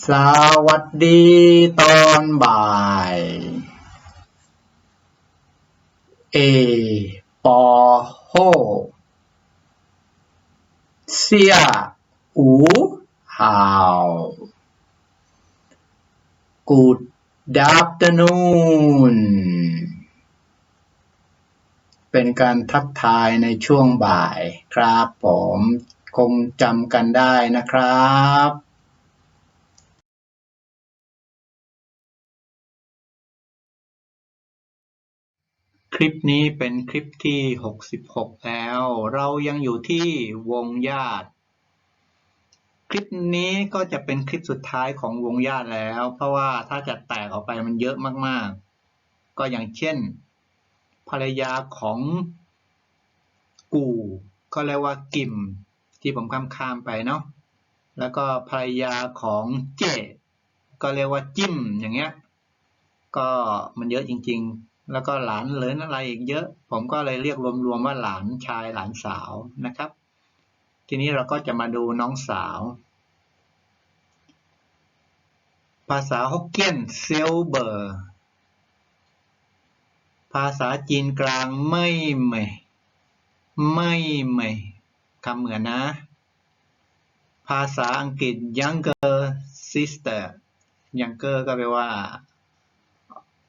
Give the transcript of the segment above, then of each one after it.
สวัสดีตอนบ่าย เอ ปอโฮเสีย อูฮาว Good afternoon เป็นการทักทายในช่วงบ่ายครับผม คงจำกันได้นะครับ คลิปนี้เป็นคลิปที่ 66 แล้ว เรายังอยู่ที่วงญาติ คลิปนี้ก็จะเป็นคลิปสุดท้ายของวงญาติแล้ว เพราะว่าถ้าจะแตกออกไปมันเยอะมากๆ ก็อย่างเช่น ภรรยาของกูก็เรียกว่ากิม ที่ผมข้ามข้ามไปเนาะแล้วก็ภรรยาของเจ ก็เรียกว่าจิ้มอย่างเงี้ย ก็มันเยอะจริง ๆ แล้วก็หลานเหลนอะไรอีกเยอะ ผมก็เลยเรียกรวมๆว่าหลานชายหลานสาวนะครับ ทีนี้เราก็จะมาดูน้องสาว ภาษาฮกเกี้ยนเซลเบอร์ภาษาจีนกลางไม่เหมยไม่เหมยคำเหมือนนะ ภาษาอังกฤษ younger sister younger ก็แปลว่า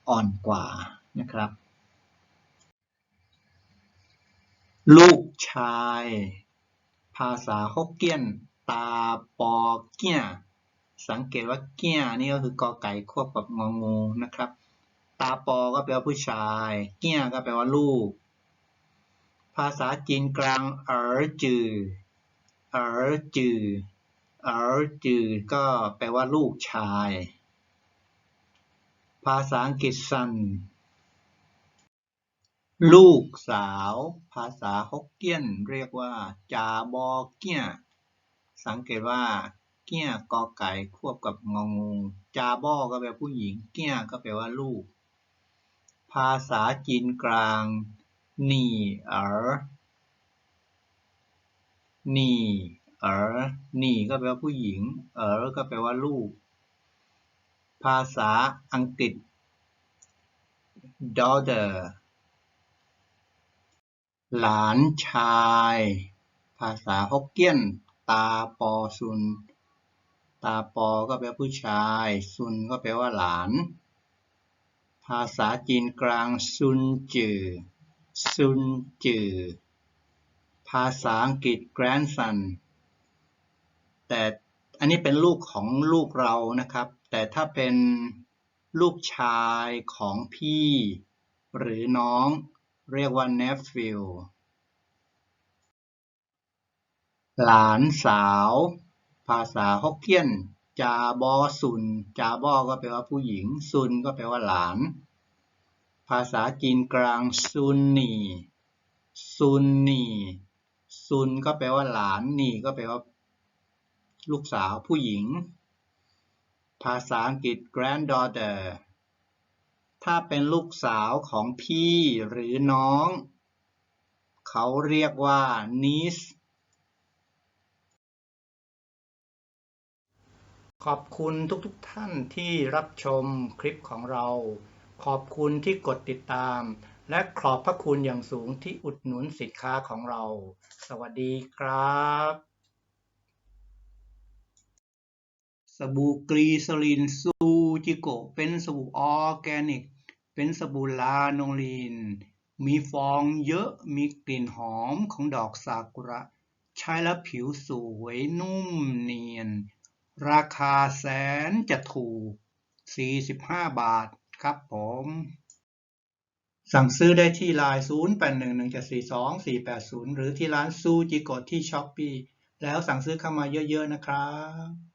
อ่อนกว่า นะครับ ลูกชาย ภาษาฮกเกี้ยน ตาปอเกี้ย สังเกตว่าเกี้ยนี่ก็คือกอไก่ควบกับงองูนะครับ ตาปอก็แปลว่าผู้ชาย เกี้ยก็แปลว่าลูก ภาษาจีนกลางเอ๋อจือเอ๋อจือเอ๋อจือก็แปลว่าลูกชาย ภาษาอังกฤษ son ลูกสาวภาษาฮกเกี้ยนเรียกว่าจาบอเกี้ย สังเกตว่า เกี้ย กอไก่ ควบกับงองู จาบอก็แปลผู้หญิง เกี้ย ก็แปลว่าลูก ภาษาจีนกลางหนี่เอ๋อหนี่เอ๋อหนี่ก็แปลว่าผู้หญิง เอ๋อก็แปลว่าลูก ภาษาอังกฤษ daughter หลานชาย ภาษาฮกเกี้ยน ตาปอซุน ตาปอก็แปลผู้ชาย ซุนก็แปลว่าหลาน ภาษาจีนกลางซุนจือ ซุนจือ ภาษาอังกฤษ grandson แต่อันนี้เป็นลูกของลูกเรานะครับ แต่ถ้าเป็นลูกชายของพี่ หรือน้อง เรียกว่า nephew หลานสาว ภาษาฮกเกี้ยน จาบอซุน จาบอก็แปลว่าผู้หญิง ซุนก็แปลว่าหลาน ภาษาจีนกลางซุนนีซุนนีซุนก็แปลว่าหลาน นีก็แปลว่า ลูกสาวผู้หญิง ภาษาอังกฤษ granddaughter ถ้าเป็นลูกสาวของพี่หรือน้อง เขาเรียกว่า niece ขอบคุณทุกๆทท่านที่รับชมคลิปของเรา ขอบคุณที่กดติดตาม และขอบพระคุณอย่างสูงที่อุดหนุนสินค้าของเรา สวัสดีครับ สบู่กรีซลินซูจิโก เป็นสบู่ออร์แกนิก เป็นสบู่ลาโนลีน มีฟองเยอะมีกลิ่นหอมของดอกซากุระ ใช้แล้วผิวสวยนุ่มเนียน ราคาแสนจะถูก 45 บาทครับผม สั่งซื้อได้ที่ไลน์0811742480 หรือที่ร้านซูจิโกะที่ช้อปปีแล้วสั่งซื้อเข้ามาเยอะๆนะครับ